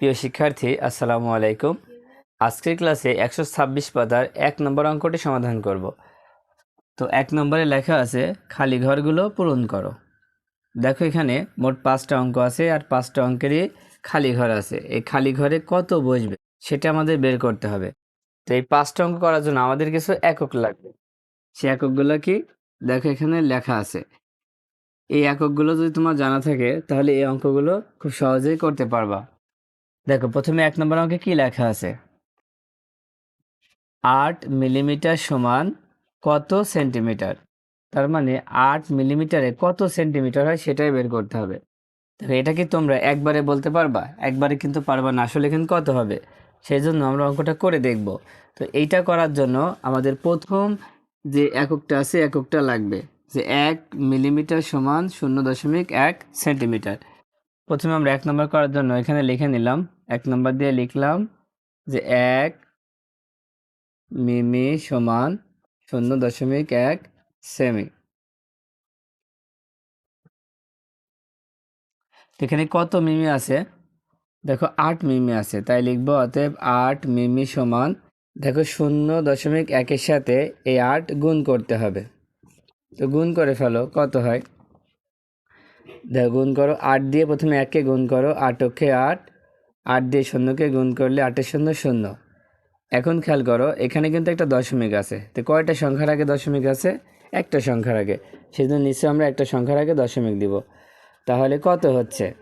প্রিয় শিক্ষার্থী, আসসালামু আলাইকুম। আজকের ক্লাসে একশো ছাব্বিশ পাতার এক নম্বর অঙ্কটি সমাধান করব। তো এক নম্বরে লেখা আছে, খালি ঘরগুলো পূরণ করো। দেখো এখানে মোট পাঁচটা অঙ্ক আছে আর পাঁচটা অঙ্কেরই খালি ঘর আছে। এই খালি ঘরে কত বসবে সেটা আমাদের বের করতে হবে। তো এই পাঁচটা অঙ্ক করার জন্য আমাদের কিছু একক লাগবে। সেই এককগুলো কি? দেখো এখানে লেখা আছে। এই এককগুলো যদি তোমার জানা থাকে, তাহলে এই অঙ্কগুলো খুব সহজেই করতে পারবা। দেখো, প্রথমে এক নম্বর অঙ্কে কি লেখা আছে? আট মিলিমিটার সমান কত সেন্টিমিটার? তার মানে আট মিলিমিটারে কত সেন্টিমিটার হয় সেটাই বের করতে হবে। দেখো, এটা কি তোমরা একবারে বলতে পারবা? একবারে কিন্তু পারবা না, আসলে কিন্তু কত হবে? সেই জন্য আমরা অঙ্কটা করে দেখব। তো এইটা করার জন্য আমাদের প্রথম যে এককটা আছে, এককটা লাগবে। যে এক মিলিমিটার সমান শূন্য দশমিক এক সেন্টিমিটার। প্রথমে আমরা এক নম্বর করার জন্য এখানে লিখে নিলাম এক নম্বর দিয়ে লিখলাম যে এক মিমি সমান শূন্য দশমিক এক সেমি। এখানে কত মিমি আছে? দেখো আট মিমি আছে, তাই লিখব অতএব আট মিমি সমান, দেখো শূন্য দশমিক একের সাথে এই আট গুণ করতে হবে। তো গুণ করে ফেলো, কত হয়? দেখো গুণ করো আট দিয়ে প্রথমে এককে গুণ করো আট অক্ষে আট আট দিয়ে শূন্যকে গুণ করলে আটের শূন্য শূন্য। এখন খেয়াল করো, এখানে কিন্তু একটা দশমিক আছে। তো কয়টা সংখ্যার আগে দশমিক আছে? একটা সংখ্যার আগে। সেজন্য নিশ্চয় আমরা একটা সংখ্যার আগে দশমিক দিব। তাহলে কত হচ্ছে?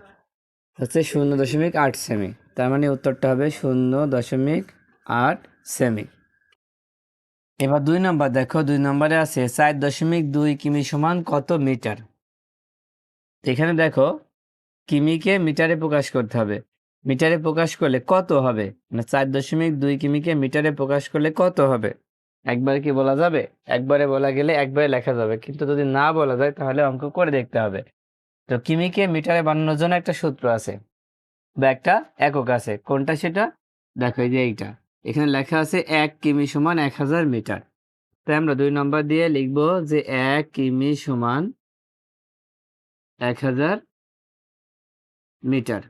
হচ্ছে শূন্য দশমিক আট সেমি। তার মানে উত্তরটা হবে শূন্য দশমিক আট সেমি। এবার দুই নম্বর দেখো, দুই নম্বরে আছে চার দশমিক দুই কিমি সমান কত মিটার? এখানে দেখো, কিমিকে মিটারে প্রকাশ করতে হবে। মিটারে প্রকাশ করলে কত হবে? মানে চার দশমিক দুই কিমিকে মিটারে প্রকাশ করলে কত হবে? একবার কি বলা যাবে? একবারে বলা গেলে একবারে লেখা যাবে। কিন্তু যদি না বলা যায়, তাহলে অঙ্ক করে দেখতে হবে। তো কিমিকে মিটারে বানানোর জন্য একটা সূত্র আছে বা একটা একক আছে। কোনটা সেটা? দেখো, এই যে এইটা। এখানে লেখা আছে এক কিমি সমান এক হাজার মিটার। তাই আমরা দুই নম্বর দিয়ে লিখব যে এক কিমি সমান এক হাজার মিটার।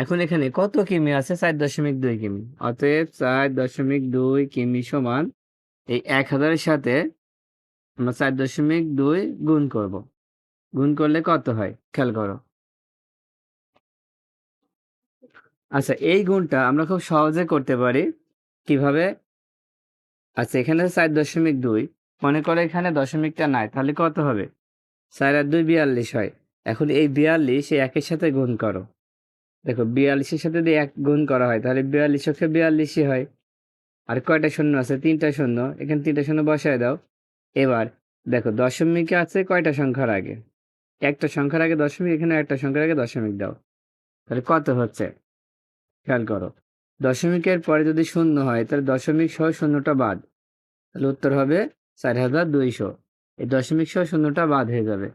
এখন এখানে কত কিমি আছে? চার দশমিক দুই কিমি। অতএব চার দশমিক দুই কিমি সমান এই এক হাজারের সাথে আমরা চার দশমিক দুই গুণ করব। গুণ করলে কত হয়? খেয়াল করো। আচ্ছা এই গুণটা আমরা খুব সহজে করতে পারি। কীভাবে? আচ্ছা এখানে চার দশমিক দুই। মনে করো এখানে দশমিকটা নাই, তাহলে কত হবে? চার আর দুই বিয়াল্লিশ হয়। এখন এই বিয়াল্লিশ একের সাথে গুণ করো। দেখো, বিয়াল্লিশের সাথে যদি এক গুণ করা হয়, তাহলে বিয়াল্লিশ অক্ষে বিয়াল্লিশই হয়। আর কয়টা শূন্য আছে? তিনটা শূন্য। এখানে তিনটা শূন্য বসায় দাও। এবার দেখো, দশমিকে আছে কয়টা সংখ্যার আগে? একটা সংখ্যার আগে দশমিক, এখানে একটা সংখ্যার আগে দশমিক দাও। তাহলে কত হচ্ছে? খেয়াল করো, দশমিকের পরে যদি শূন্য হয়, তাহলে দশমিক সহ শূন্যটা বাদ। তাহলে উত্তর হবে চার হাজার দুইশো। এই দশমিক সহ শূন্যটা বাদ হয়ে যাবে।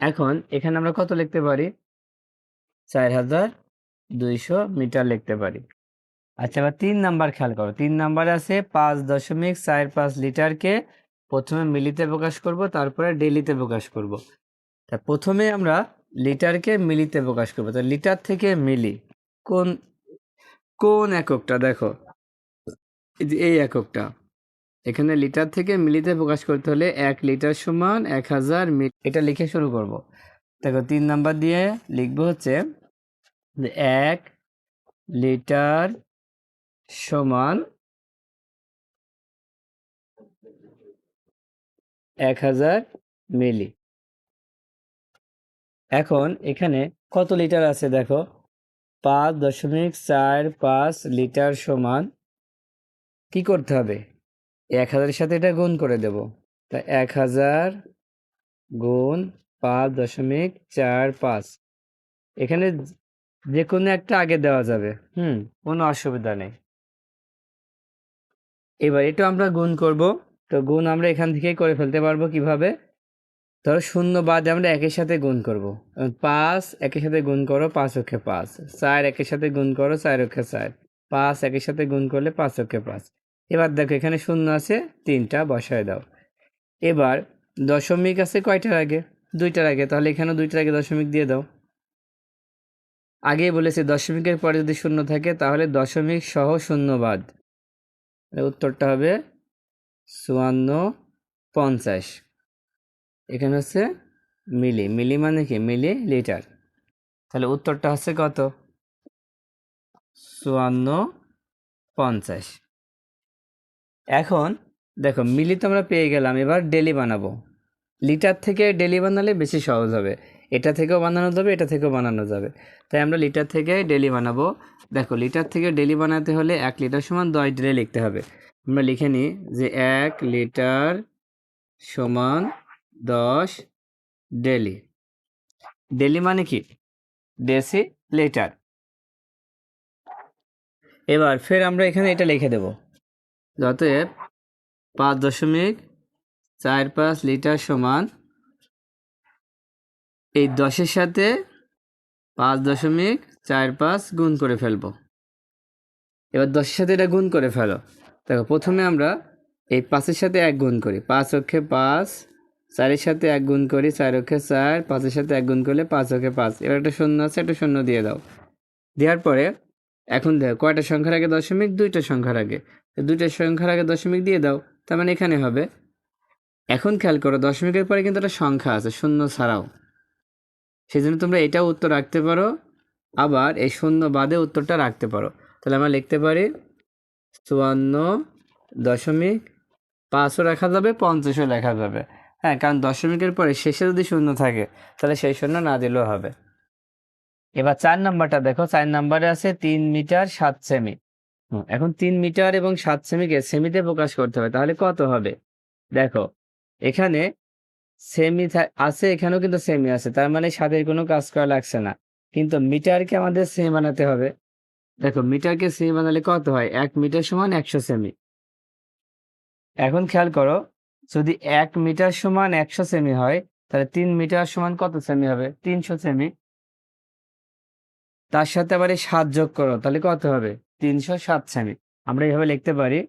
এখন এখানে আমরা কত লিখতে পারি? চার হাজার দুইশো মিটার লিখতে পারি। আচ্ছা এবার তিন নাম্বার খেয়াল করো। তিন নাম্বারে আছে পাঁচ দশমিক চার পাঁচ লিটারকে প্রথমে মিলিতে প্রকাশ করব, তারপরে ডেলিতে প্রকাশ করব। তা প্রথমে আমরা লিটারকে মিলিতে প্রকাশ করব। তো লিটার থেকে মিলি কোন কোন এককটা দেখো? এই এককটা। এখানে লিটার থেকে মিলিতে প্রকাশ করতে হলে এক লিটার সমান এক হাজার মিলি, এটা লিখে শুরু করব। দেখো, তিন নাম্বার দিয়ে লিখব হচ্ছে এক লিটার সমান এক হাজার মিলি। এখন এখানে কত লিটার আছে দেখো? পাঁচ দশমিক চার পাঁচ লিটার সমান কি করতে হবে? এক হাজারের সাথে এটা গুণ করে দেব। তা এক হাজার গুণ পাঁচ দশমিক চার পাঁচ। এখানে যে কোনো একটা আগে দেওয়া যাবে। হুম, কোনো অসুবিধা নেই। এবার এটা আমরা গুণ করব। তো গুণ আমরা এখান থেকেই করে ফেলতে পারব কীভাবে? ধরো শূন্য বাদে আমরা একের সাথে গুণ করব। পাঁচ একের সাথে গুণ করো পাঁচ অক্ষে পাঁচ। চার একের সাথে গুণ করো চার অক্ষে চার। পাঁচ একের সাথে গুণ করলে পাঁচ অক্ষে পাঁচ। এবার দেখো এখানে শূন্য আছে, তিনটা বসায় দাও। এবার দশমিক আছে কয়টার আগে? দুইটার আগে। তাহলে এখানে দুইটার আগে দশমিক দিয়ে দাও। আগেই বলেছি, দশমিকের পরে যদি শূন্য থাকে তাহলে দশমিক সহ শূন্যবাদ। উত্তরটা হবে চুয়ান্ন পঞ্চাশ। এখানে হচ্ছে মিলি। মিলি মানে কি? Millilitre. তাহলে উত্তরটা হচ্ছে কত? চুয়ান্ন পঞ্চাশ। এখন দেখো, মিলি তো আমরা পেয়ে গেলাম, এবার ডেলি বানাবো। লিটার থেকে ডেলি বানালে বেশি সহজ হবে। এটা থেকেও বানানো যাবে, এটা থেকেও বানানো যাবে। তাই আমরা লিটার থেকে ডেলি বানাবো। দেখো, লিটার থেকে ডেলি বানাতে হলে এক লিটার সমান দশ ডেলি লিখতে হবে। আমরা লিখে নিই যে এক লিটার সমান দশ ডেলি। ডেলি মানে কি? Decilitre. এবার ফের আমরা এখানে এটা লিখে দেব। অতএব পাঁচ দশমিক চার পাঁচ লিটার সমান এই দশের সাথে পাঁচ দশমিক চার পাঁচ গুণ করে ফেলব। এবার দশের সাথে এটা গুণ করে ফেলো। দেখো, প্রথমে আমরা এই পাঁচের সাথে এক গুণ করি। পাঁচ অক্ষে পাঁচ, চারের সাথে এক গুণ করি, চার অক্ষে চার, পাঁচের সাথে এক গুণ করলে পাঁচ অক্ষে পাঁচ। এবার একটা শূন্য আছে, একটা শূন্য দিয়ে দাও। দেওয়ার পরে, এখন দেখো, কয়টা সংখ্যার আগে দশমিক? দুইটা সংখ্যার আগে। দুইটা সংখ্যার আগে দশমিক দিয়ে দাও, তার মানে এখানে হবে। এখন খেয়াল করো, দশমিকের পরে কিন্তু একটা সংখ্যা আছে, শূন্য ছাড়াও। সেই জন্য তোমরা এটাও উত্তর রাখতে পারো। আবার এই শূন্য বাদে উত্তরটা রাখতে পারো। তাহলে আমরা লিখতে পারি চুয়ান্ন দশমিক পাঁচও রাখা যাবে, পঞ্চাশও লেখা যাবে। হ্যাঁ কারণ দশমিকের পরে শেষে যদি শূন্য থাকে, তাহলে সেই শূন্য না দিলেও হবে। এবার চার নাম্বারটা দেখো, চার নাম্বারে আছে তিন মিটার সাত সেমি। এখন তিন মিটার এবং সাত সেমিকে সেমিতে প্রকাশ করতে হবে, তাহলে কত হবে? দেখো, এখানে সেমি আছে, এখানেও কিন্তু সেমি আছে। তার মানে সাতের কোনো কাজ করা লাগছে না। কিন্তু মিটারকে আমাদের সেমি বানাতে হবে। দেখো, মিটারকে সেমি বানালে কত হয়? এক মিটার সমান একশো সেমি এখন খেয়াল করো, যদি এক মিটার সমান একশো সেমি হয়, তাহলে তিন মিটার সমান কত সেমি হবে? তিনশো সেমি তার সাথে আবার সাত যোগ করো, তাহলে কত হবে? তিনশো সাত সেমি আমরা এইভাবে লিখতে পারি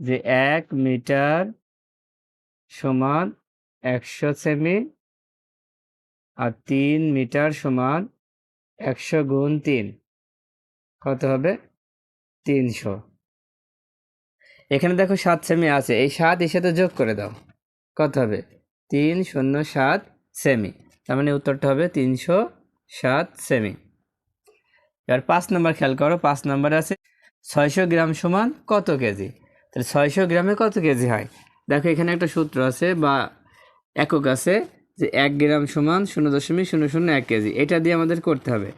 যে এক মিটার সমান একশো সেমি আর তিন মিটার সমান একশো গুণ তিন। কত হবে? তিনশো। এখানে দেখো সাত সেমি আছে, এই সাত এর সাথে যোগ করে দাও। কত হবে? তিন শূন্য সাত সেমি। তার মানে উত্তরটা হবে তিনশো সাত সেমি। এবার পাঁচ নাম্বার খেয়াল করো, পাঁচ নাম্বারে আছে ছয়শো গ্রাম সমান কত কেজি? তাহলে ছয়শো গ্রামে কত কেজি হয়? দেখো এখানে একটা সূত্র আছে বা একক আছে যে এক গ্রাম সমান শূন্য দশমিক শূন্য শূন্য এক কেজি। এটা দিয়ে আমাদের করতে হবে।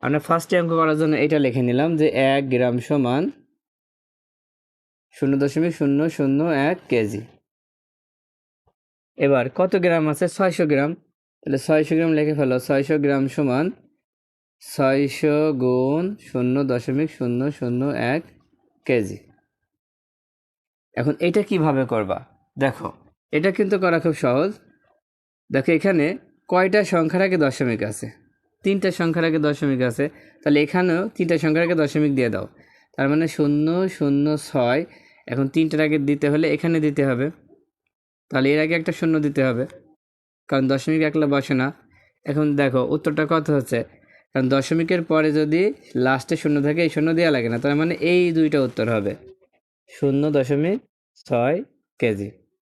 আমরা ফার্স্টে অঙ্ক করার জন্য এটা লিখে নিলাম যে এক গ্রাম সমান শূন্য দশমিক শূন্য শূন্য এক কেজি। এবার কত গ্রাম আছে? ছয়শো গ্রাম। তাহলে ছয়শো গ্রাম লিখে ফেলো। ছয়শো গ্রাম সমান ছয়শো গুণ শূন্য দশমিক শূন্য শূন্য এক কেজি। এখন এটা কীভাবে করবা? দেখো এটা কিন্তু করা খুব সহজ। দেখো এখানে কয়টা সংখ্যার আগে দশমিক আছে? তিনটা সংখ্যার আগে দশমিক আছে। তাহলে এখানেও তিনটা সংখ্যার আগে দশমিক দিয়ে দাও। তার মানে শূন্য শূন্য, ছয়। এখন তিনটার আগে দিতে হলে এখানে দিতে হবে। তাহলে এর আগে একটা শূন্য দিতে হবে। কারণ দশমিক একলা বসে না। এখন দেখো উত্তরটা কত হচ্ছে? কারণ দশমিকের পরে যদি লাস্টে শূন্য থাকে, এই শূন্য দেওয়া লাগে না। তার মানে এই দুইটা উত্তর হবে। শূন্য দশমিক ছয় কেজি।